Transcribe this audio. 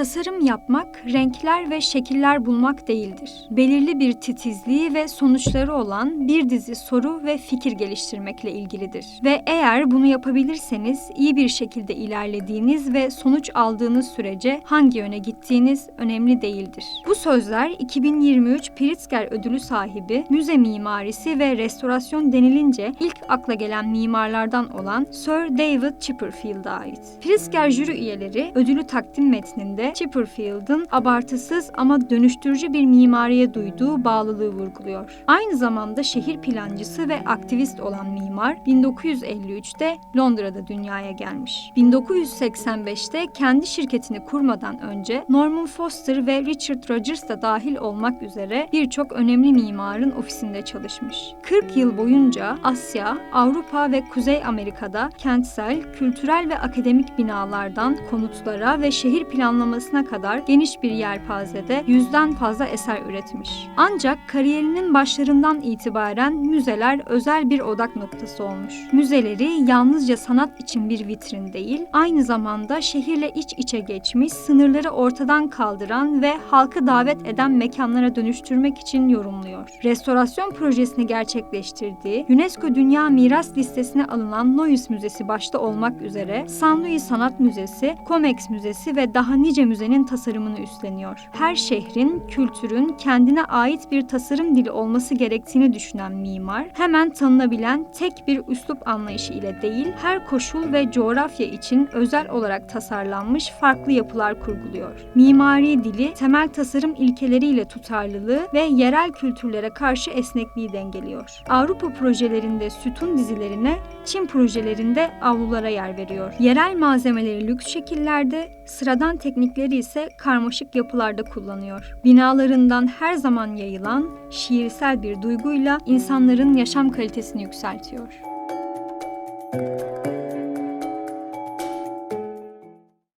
Tasarım yapmak, renkler ve şekiller bulmak değildir. Belirli bir titizliği ve sonuçları olan bir dizi soru ve fikir geliştirmekle ilgilidir. Ve eğer bunu yapabilirseniz iyi bir şekilde ilerlediğiniz ve sonuç aldığınız sürece hangi yöne gittiğiniz önemli değildir. Bu sözler 2023 Pritzker ödülü sahibi müze mimarisi ve restorasyon denilince ilk akla gelen mimarlardan olan Sir David Chipperfield'a ait. Pritzker jüri üyeleri ödülü takdim metninde Chipperfield'ın abartısız ama dönüştürücü bir mimariye duyduğu bağlılığı vurguluyor. Aynı zamanda şehir plancısı ve aktivist olan mimar 1953'te Londra'da dünyaya gelmiş. 1985'te kendi şirketini kurmadan önce Norman Foster ve Richard Rogers da dahil olmak üzere birçok önemli mimarın ofisinde çalışmış. 40 yıl boyunca Asya, Avrupa ve Kuzey Amerika'da kentsel, kültürel ve akademik binalardan konutlara ve şehir planlamasına kadar geniş bir yelpazede yüzden fazla eser üretmiş. Ancak kariyerinin başlarından itibaren müzeler özel bir odak noktası olmuş. Müzeleri yalnızca sanat için bir vitrin değil, aynı zamanda şehirle iç içe geçmiş, sınırları ortadan kaldıran ve halkı davet eden mekanlara dönüştürmek için yorumluyor. Restorasyon projesini gerçekleştirdiği, UNESCO Dünya Miras Listesi'ne alınan Noyes Müzesi başta olmak üzere San Luis Sanat Müzesi, Comex Müzesi ve daha nice müzenin tasarımını üstleniyor. Her şehrin, kültürün kendine ait bir tasarım dili olması gerektiğini düşünen mimar, hemen tanınabilen tek bir üslup anlayışı ile değil, her koşul ve coğrafya için özel olarak tasarlanmış farklı yapılar kurguluyor. Mimari dili, temel tasarım ilkeleriyle tutarlılığı ve yerel kültürlere karşı esnekliği dengeliyor. Avrupa projelerinde sütun dizilerine, Çin projelerinde avlulara yer veriyor. Yerel malzemeleri lüks şekillerde, sıradan teknikleri ise karmaşık yapılarda kullanıyor. Binalarından her zaman yayılan şiirsel bir duyguyla insanların yaşam kalitesini yükseltiyor.